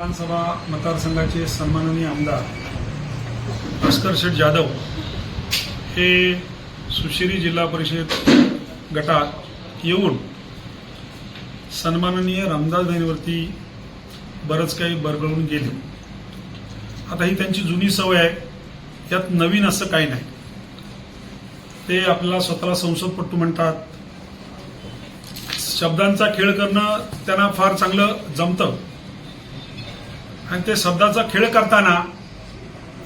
विधानसभा मतदारसंघाचे सन्माननीय आमदार भास्कर शेठ जाधव हे सुशिरी जिल्हा परिषद गटात येऊन सन्माननीय रामदास बहिणीवरती बरंच काही बरगळून गेले. आता ही त्यांची जुनी सवय आहे. यात नवीन असं काही नाही. ते आपल्याला स्वतःला संसदपट्टू म्हणतात. शब्दांचा खेळ करणं त्यांना फार चांगलं जमतं. आणि ते शब्दाचा खेळ करताना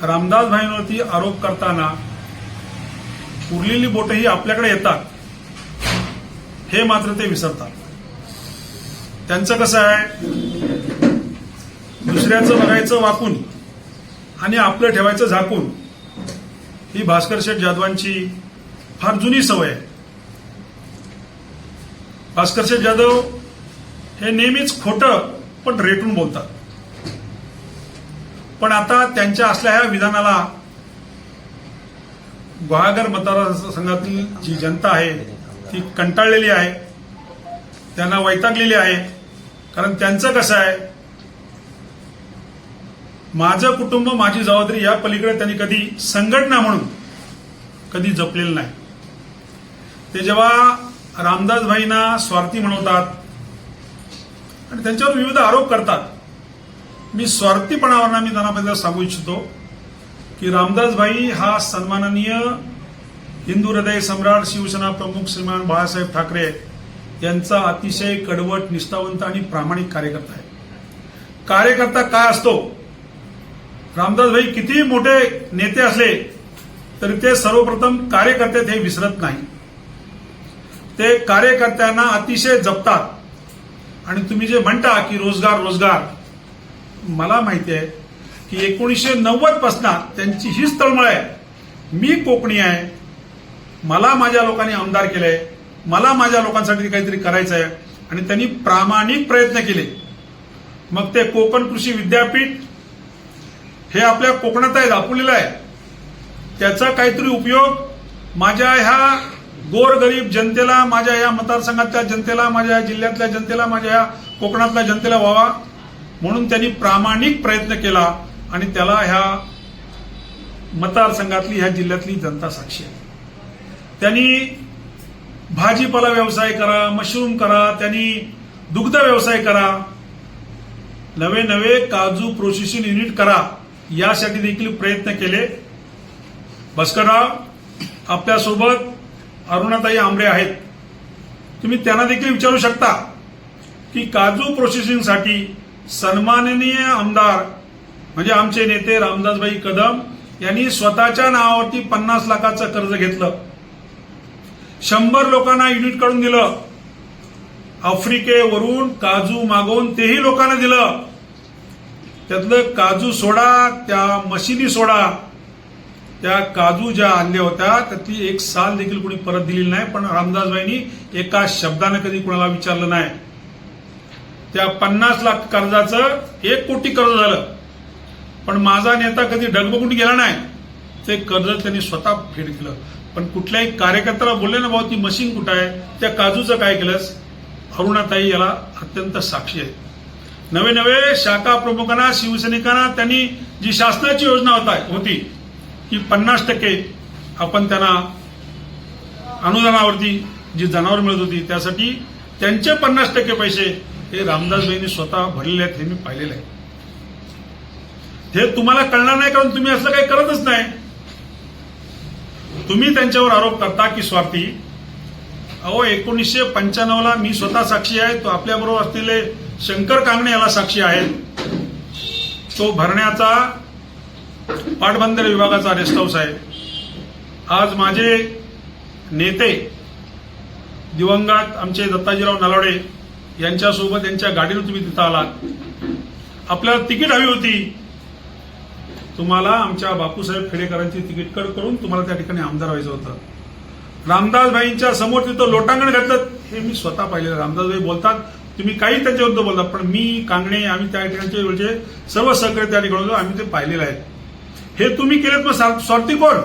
रामदास भाईंवरती आरोप करताना उरलेली बोटं ही आपल्याकडे येतात. हे मात्र ते विसरतात. त्यांचं कसं आहे? दुसऱ्याचं बघायचं वाकून आणि आपलं ठेवायचं झाकून ही भास्कर शेठ जाधवांची फार जुनी सवय आहे. भास्कर शेठ जाधव हे नेहमीच खोटं पण रेटून बोलतात. पण आता त्यांच्या असल्या ह्या विधानाला गुहागर मतदारसंघातील जी जनता आहे ती कंटाळलेली आहे त्यांना वैतागलेली आहे. कारण त्यांचं कसं आहे माझं कुटुंब माझी जबाबदारी या पलीकडे त्यांनी कधी संघटना म्हणून कधी जपलेलं नाही. ते जेव्हा रामदास भाईंना स्वार्थी म्हणवतात आणि त्यांच्यावर विविध आरोप करतात मी स्वार्थीपणावर मी त्यांना पहिल्यांदा सांगू इच्छितो की रामदास भाई हा सन्माननीय हिंदू हृदय सम्राट शिवसेना प्रमुख श्रीमान बाळासाहेब ठाकरे यांचा अतिशय कडवट निष्ठावंत आणि प्रामाणिक कार्यकर्ता आहे. कार्यकर्ता काय असतो? रामदास भाई कितीही मोठे नेते असले तरी ते सर्वप्रथम कार्यकर्ते हे विसरत नाही. ते कार्यकर्त्यांना अतिशय जपतात. आणि तुम्ही जे म्हणता की रोजगार रोजगार मला माहिती आहे की एकोणीसशे नव्वदपासून त्यांची हीच तळमळ आहे. मी कोकणी आहे. मला माझ्या लोकांनी आमदार केलंय. मला माझ्या लोकांसाठी काहीतरी करायचं आहे. आणि त्यांनी प्रामाणिक प्रयत्न केले. मग ते कोकण कृषी विद्यापीठ हे आपल्या कोकणात आहे दाखवलेलं आहे. त्याचा काहीतरी उपयोग माझ्या ह्या गोरगरीब जनतेला माझ्या या मतदारसंघातल्या जनतेला माझ्या जिल्ह्यातल्या जनतेला माझ्या या कोकणातल्या जनतेला व्हावा. म्हणून त्यांनी प्रामाणिक प्रयत्न केला आणि त्याला ह्या मतदारसंघातली ह्या जिल्ह्यातली जनता साक्षी आहे. त्यांनी भाजीपाला व्यवसाय करा मशरूम करा त्यांनी दुग्ध व्यवसाय करा नवे नवे काजू प्रोसेसिंग युनिट करा यासाठी देखील प्रयत्न केले. भास्करराव आपल्यासोबत अरुणाताई आंबरे आहेत. तुम्ही त्यांना देखील विचारू शकता की काजू प्रोसेसिंगसाठी सन्माननीय आमदार म्हणजे आमचे नेते रामदासबाई कदम यांनी स्वतःच्या नावावरती पन्नास लाखाचं कर्ज घेतलं. शंभर लोकांना युनिट काढून दिलं. आफ्रिकेवरून काजू मागवून तेही लोकांना दिलं. त्यातलं काजू सोडा त्या मशिनी सोडा त्या काजू ज्या आणल्या होत्या त्यातली एक साल देखील कुणी परत दिलेली नाही पण रामदासबाईंनी एका शब्दानं कधी कुणाला विचारलं नाही. त्या पन्नास लाख कर्जाचं एक कोटी कर्ज झालं. पण माझा नेता कधी डगबगून गेला नाही. ते कर्ज त्यांनी स्वतः फेड केलं. पण कुठल्याही कार्यकर्त्याला बोलले ना भाऊ ती मशीन कुठं आहे? त्या काजूचं काय केलंस? अरुणाताई याला अत्यंत साक्षी आहे नवे नवे शाखा प्रमुखांना शिवसैनिकांना त्यांनी जी शासनाची योजना होता होती की पन्नास टक्के आपण त्यांना अनुदानावरती जी जनावर मिळत होती त्यासाठी त्यांचे पन्नास टक्के पैसे हे रामदासबाईंनी स्वतः भरलेले आहेत हे मी पाहिलेलं आहे. हे तुम्हाला कळणार नाही कारण तुम्ही असं काही करतच नाही. तुम्ही त्यांच्यावर आरोप करता की स्वार्थी अहो एकोणीसशे पंच्याण्णवला मी स्वतः साक्षी आहे तो आपल्याबरोबर असलेले शंकर कांगणे याला साक्षी आहेत. तो भरण्याचा पाटबंदर विभागाचा रेस्ट हाऊस आहे. आज माझे नेते दिवंगत आमचे दत्ताजीराव नलावडे यांच्यासोबत यांच्या गाडीनं तुम्ही तिथं आलात. आपल्याला तिकीट हवी होती. तुम्हाला आमच्या बापूसाहेब खेडेकरांची तिकीट कट करून तुम्हाला त्या ठिकाणी आमदार व्हायचं होतं. रामदासभाईंच्या समोर तिथं लोटांगण घातलं. हे मी स्वतः पाहिलेलं. रामदासभाई बोलतात तुम्ही काही त्यांच्या बोलता बोलतात पण मी कांगणे आम्ही त्या ठिकाणचे सर्व सहकारी त्या ठिकाणी आम्ही ते पाहिलेलं आहे. हे तुम्ही केलेत मग स्वार्थी कोण?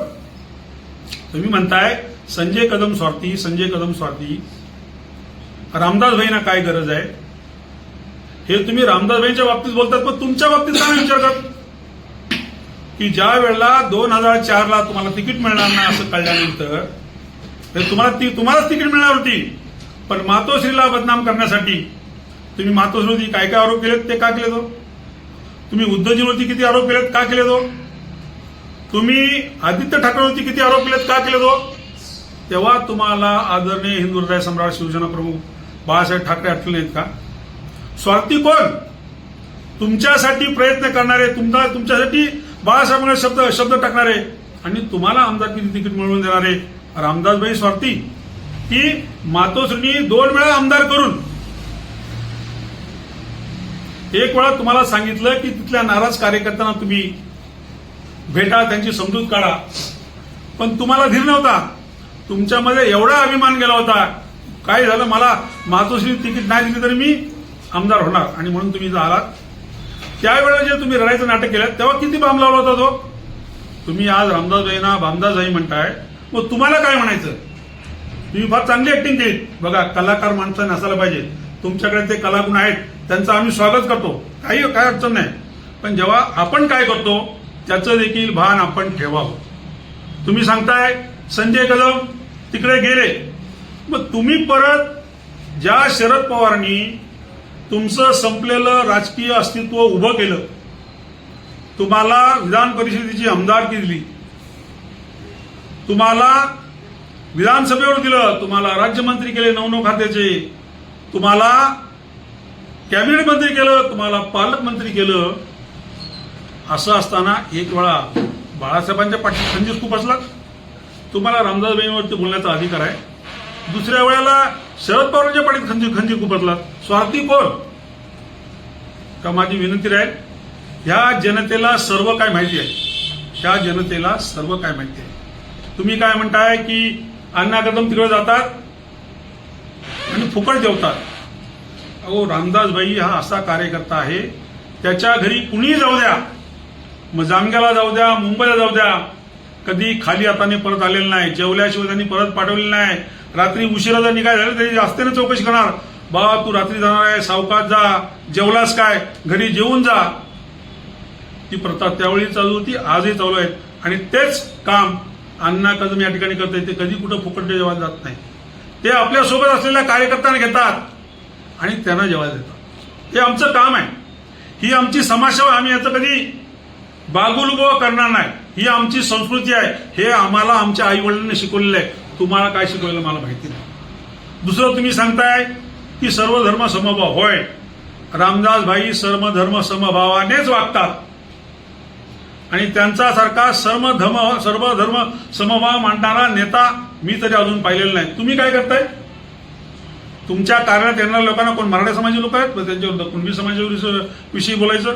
तुम्ही म्हणताय संजय कदम स्वार्थी संजय कदम स्वार्थी. रामदासभाईंना काय गरज आहे? हे तुम्ही रामदासभाईंच्या बाबतीत बोलतात पण तुमच्या बाबतीत काय विचारतात की ज्या वेळेला दोन हजार चार ला तुम्हाला तिकीट मिळणार नाही असं कळल्यानंतर तर तुम्हाला ती तुम्हालाच तिकीट मिळणार होती. पण मातोश्रीला बदनाम करण्यासाठी तुम्ही मातोश्रीवरती काय काय आरोप केलेत ते का केले तो हो? तुम्ही उद्धवजीवरती किती आरोप केलेत का केले तो हो? तुम्ही आदित्य ठाकरेवरती किती आरोप केलेत का केले तो हो? तेव्हा तुम्हाला आदरणीय हिंदू हृदय सम्राट शिवसेना प्रमुख बाळासाहेब ठाकरे आठवले आहेत का? स्वार्थी कोण? तुमच्यासाठी प्रयत्न करणारे तुमचा तुमच्यासाठी बाळासाहेबांना शब्द शब्द टाकणारे आणि तुम्हाला आमदारकी तिकीट मिळवून देणारे? रामदासबाई स्वार्थी. की मातोश्रींनी दोन वेळा आमदार करून एक वेळा तुम्हाला सांगितलं की तिथल्या नाराज कार्यकर्त्यांना तुम्ही भेटा त्यांची समजूत काढा. पण तुम्हाला धीर नव्हता. तुमच्यामध्ये एवढा अभिमान गेला होता काय झालं? मला मातोश्री तिकीट नाही दिली तरी मी आमदार होणार आणि म्हणून तुम्ही इथं आलात. त्यावेळेला जे तुम्ही रडायचं नाटक केलं तेव्हा किती बाम लावला होता तो? तुम्ही आज रामदासबाईंना बामदासबाई म्हणताय. मग तुम्हाला काय म्हणायचं? तुम्ही फार चांगली ऍक्टिंग केली बघा कलाकार माणसं नसायला पाहिजे. तुमच्याकडे ते कलागुण आहेत त्यांचं आम्ही स्वागत करतो. काही काय अडचण नाही. पण जेव्हा आपण काय करतो त्याचं देखील भान आपण ठेवावं. तुम्ही सांगताय संजय कदम तिकडे गेले. मग तुम्ही परत ज्या शरद पवारांनी तुमचं संपलेलं राजकीय अस्तित्व उभं केलं तुम्हाला विधान परिषदेची आमदारकी दिली तुम्हाला विधानसभेवर दिलं तुम्हाला राज्यमंत्री केले नऊ नऊ खात्याचे तुम्हाला कॅबिनेट मंत्री केलं तुम्हाला पालकमंत्री केलं असं असताना एक वेळा बाळासाहेबांच्या पाठी खंजीर खूप असला. तुम्हाला रामदासबाईंवरती बोलण्याचा अधिकार आहे. दुसऱ्या वेळेला शरद पवारांच्या पाठीत खंजीर खंजीर खूप स्वार्थी कोण? का माझी विनंती राहील? ह्या जनतेला सर्व काय माहिती आहे? ह्या जनतेला सर्व काय माहिती आहे? तुम्ही काय म्हणताय की अण्णा कदम तिकडे जातात आणि फुकट जेवतात? अहो रामदासबाई हा असा कार्यकर्ता आहे. त्याच्या घरी कुणीही जाऊ द्या. मग जामग्याला जाऊ द्या मुंबईला जाऊ द्या. कधी खाली हाताने परत आलेलं नाही जेवल्याशिवाय त्यांनी परत पाठवलेलं नाही. रात्री उशिरा जर निघाय झालं तरी जास्तीने चौकशी करणार. बाबा तू रात्री जाणार आहे सावकाश जा जेवलास काय घरी जेवून जा. ती प्रथा त्यावेळी चालू होती आजही चालू आहे. आणि तेच काम अण्णा कदम या ठिकाणी करता ते कधी कुठं फुकट जेवायला जात नाही ते आपल्यासोबत असलेल्या कार्यकर्त्यांना घेतात आणि त्यांना जेवायला देतात. हे आमचं काम आहे. ही आमची समाजसेवा आम्ही याचं कधी बागुलबो करणार नाही. ही आमची संस्कृती आहे. हे आम्हाला आमच्या आई वडिलांनी शिकवलेलं आहे. तुम्हाला काय शिकवलं मला माहिती नाही. दुसरं तुम्ही सांगताय की सर्व धर्म समभाव होय. रामदास भाई सर्व धर्म समभावानेच वागतात. आणि त्यांचा सारखा सर्व धर्म सर्व धर्म समभाव मांडणारा नेता मी तरी अजून पाहिलेला नाही. तुम्ही काय करताय? तुमच्या कार्यालयात येणाऱ्या लोकांना कोण मराठा समाजी लोक आहेत? त्यांच्यावर कुणबी समाजाविषयी विषयी बोलायचं.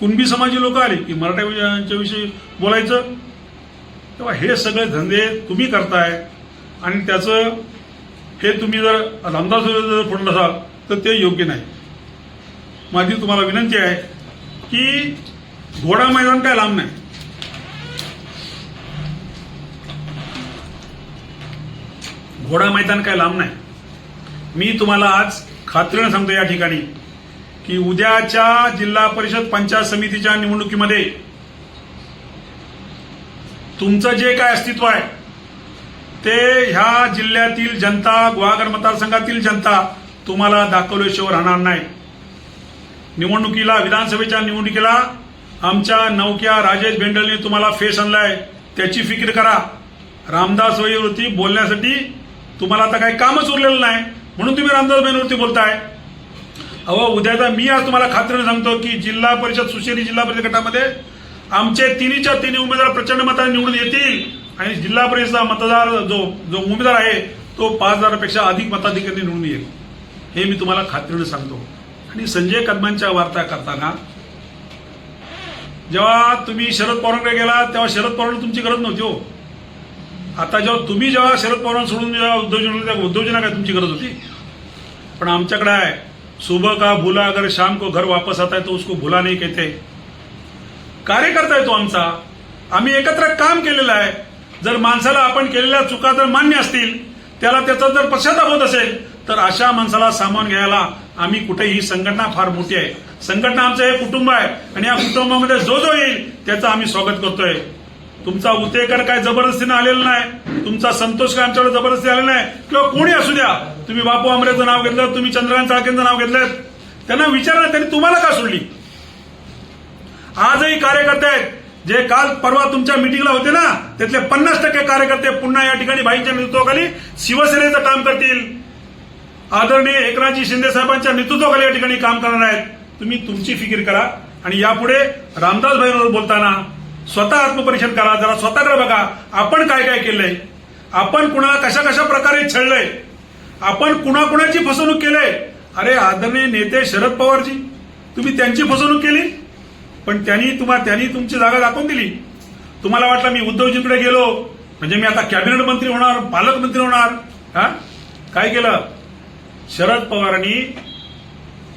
कुणबी समाजी लोक आली की मराठा विषयी बोलायचं. तेव्हा हे सगळे धंदे तुम्ही करताय. आणि त्याचं हे तुम्ही जर रामदास जर फोडलं असाल तर ते योग्य नाही. माझी तुम्हाला विनंती आहे की घोडा मैदान काय लांब नाही. घोडा मैदान काय लांब नाही. मी तुम्हाला आज खात्रीनं सांगतो या ठिकाणी की उद्याच्या जिल्हा परिषद पंचायत समितीच्या निवडणुकीमध्ये तुमचं जे काय अस्तित्व आहे ते ह्या जिल्ह्यातील जनता गुहागर मतदारसंघातील जनता तुम्हाला दाखवल्याशिवाय राहणार नाही. निवडणुकीला विधानसभेच्या निवडणुकीला आमच्या नौक्या राजेश बेंडलने तुम्हाला फेस आणलाय. त्याची फिकीर करा. रामदास वहीवरती बोलण्यासाठी तुम्हाला आता काही कामच उरलेलं नाही. म्हणून तुम्ही रामदास बहिणीवरती बोलताय. अहो उद्याचा मी आज तुम्हाला खात्रीने सांगतो की जिल्हा परिषद सुशेरी जिल्हा परिषद गटामध्ये आमचे तिन्हीच्या तिन्ही उमेदवार प्रचंड मताने निवडून येतील. आणि जिल्हा परिषदचा मतदार जो जो उमेदवार आहे तो पाच हजारापेक्षा अधिक मताधिकारी निवडून येईल. हे मी तुम्हाला खात्रीने सांगतो. आणि संजय कदमांच्या वार्ता करताना जेव्हा तुम्ही शरद पवारांकडे गेला तेव्हा शरद पवारांना तुमची गरज नव्हती हो. आता जेव्हा तुम्ही जेव्हा शरद पवारांना सोडून जेव्हा उद्धवजींना उद्योजना काय तुमची गरज होती. पण आमच्याकडे आहे सुबह का भुला अगर शाम को घर वापस आता है तो उसको भुला नहीं कहते. कार्यकर्ता आहे तो आमचा. आम्ही एकत्र काम केलेलं आहे. जर माणसाला आपण केलेल्या चुका जर मान्य असतील त्याला त्याचा जर पश्चाताप होत असेल तर अशा माणसाला सामावून घ्यायला आम्ही कुठे ही संघटना फार मोठी आहे. संघटना आमचं हे कुटुंब आहे आणि या कुटुंबामध्ये जो जो येईल त्याचं आम्ही स्वागत करतोय. तुमचा उतेकर काय जबरदस्तीनं आलेला नाही तुमचा संतोष काय आमच्याकडे जबरदस्ती आलेला नाही किंवा कोणी असू द्या तुम्ही बापू आमरेचं नाव घेतलं तुम्ही चंद्रकांत चाळकेंचं नाव घेतलं त्यांना विचारलं त्यांनी तुम्हाला का सोडली? आजही कार्यकर्ते आहेत जे काल परवा तुमच्या मिटिंगला होते ना त्यातले पन्नास टक्के कार्यकर्ते पुन्हा या ठिकाणी भाईंच्या नेतृत्वाखाली शिवसेनेचं काम करतील. आदरणीय एकनाथजी शिंदे साहेबांच्या नेतृत्वाखाली या ठिकाणी काम करणार आहेत. तुम्ही तुमची फिकीर करा. आणि यापुढे रामदास भाईंवर बोलताना स्वतः आत्मपरीक्षण करा. जरा स्वतःकडे बघा आपण काय काय केलंय? आपण कुणाला कशा कशा प्रकारे छळलंय? आपण कुणाकुणाची फसवणूक केलंय? अरे आदरणीय नेते शरद पवारजी तुम्ही त्यांची फसवणूक केली? पण त्यांनी तुम्हाला त्यांनी तुमची जागा दाखवून दिली. तुम्हाला वाटलं मी उद्धवजींकडे गेलो? म्हणजे मी आता कॅबिनेट मंत्री होणार पालकमंत्री होणार? हा? काय केलं? शरद पवारांनी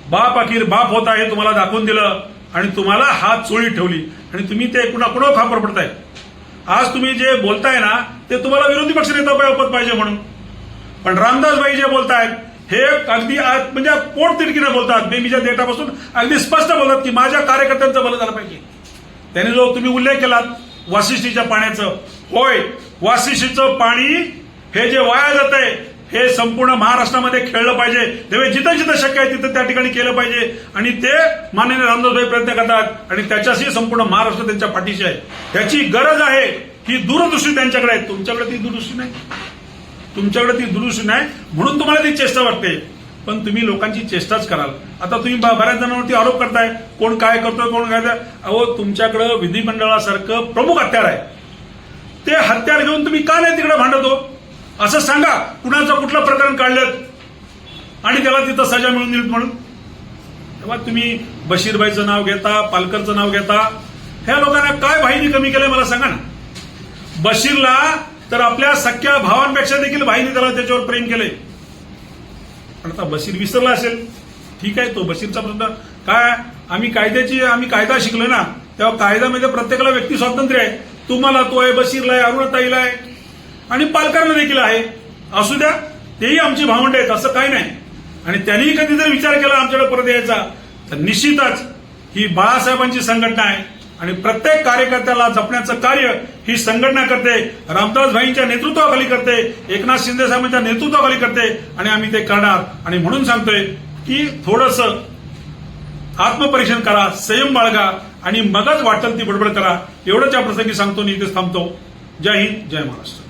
बाप अखेर बाप होता हे तुम्हाला दाखवून दिलं आणि तुम्हाला हात चोळी ठेवली. आणि तुम्ही ते कुणा खापर पडताय? आज तुम्ही जे बोलताय ना ते तुम्हाला विरोधी पक्ष नेता पद पाहिजे म्हणून. पण रामदासबाई जे बोलतायत हे अगदी आज- म्हणजे पोट बोलतात. बेबीच्या डेटापासून अगदी स्पष्ट बोलतात की माझ्या कार्यकर्त्यांचं भलं झालं पाहिजे. त्यांनी जो तुम्ही उल्लेख केलात वाशिष्ठीच्या पाण्याचं. होय वाशिष्ठीचं पाणी हे जे वाया जात आहे हे संपूर्ण महाराष्ट्रामध्ये खेळलं पाहिजे. तेव्हा जिथं जिथं शक्य आहे तिथं त्या ठिकाणी केलं पाहिजे. आणि ते माननीय रामदासभाई प्रयत्न करतात. आणि त्याच्याशी संपूर्ण महाराष्ट्र त्यांच्या पाठीशी आहे. त्याची गरज आहे ही दूरदृष्टी त्यांच्याकडे आहे. तुमच्याकडे ती दूरदृष्टी नाही. तुमच्याकडे ती दुरुस्ती नाही म्हणून तुम्हाला ती चेष्टा वाटते. पण तुम्ही लोकांची चेष्टाच कराल. आता तुम्ही बऱ्याच जणांवरती आरोप करताय कोण काय करतोय कोण काय अहो तुमच्याकडं विधिमंडळासारखं प्रमुख हत्यार आहे. ते हत्यार घेऊन तुम्ही का नाही तिकडे भांडतो? असं सांगा कुणाचं कुठलं प्रकरण काढलं? आणि त्याला तिथं सजा मिळून दिली म्हणून. तेव्हा तुम्ही बशीरबाईचं नाव घेता पालकरचं नाव घेता. ह्या लोकांना काय भाईनी कमी केलंय मला सांगा ना. बशीरला तर आपल्या सख्या भावांपेक्षा देखील भाईने त्याला त्याच्यावर प्रेम केले. पण आता बशीर विसरला असेल. ठीक आहे तो बशीरचा प्रश्न काय आम्ही कायद्याची आम्ही कायदा शिकलो ना तेव्हा कायद्यामध्ये प्रत्येकाला व्यक्ती स्वातंत्र्य आहे. तुम्हाला तो आहे बशीरला आहे अरुणताईला आहे आणि पालकांना देखील आहे. असू द्या तेही आमची भावंड आहेत असं काही नाही. आणि त्यांनी कधी जर विचार केला आमच्याकडे परत यायचा. तर निश्चितच ही बाळासाहेबांची संघटना आहे. आणि प्रत्येक कार्यकर्त्याला जपण्याचं कार्य ही संघटना करते. रामदास भाईंच्या नेतृत्वाखाली करते. एकनाथ शिंदे साहेबांच्या नेतृत्वाखाली करते. आणि आम्ही ते करणार. आणि म्हणून सांगतोय की थोडस आत्मपरीक्षण करा संयम बाळगा आणि मगच वाटेल ती बडबड करा. एवढंच या प्रसंगी सांगतो आणि इथेच थांबतो. जय हिंद जय महाराष्ट्र.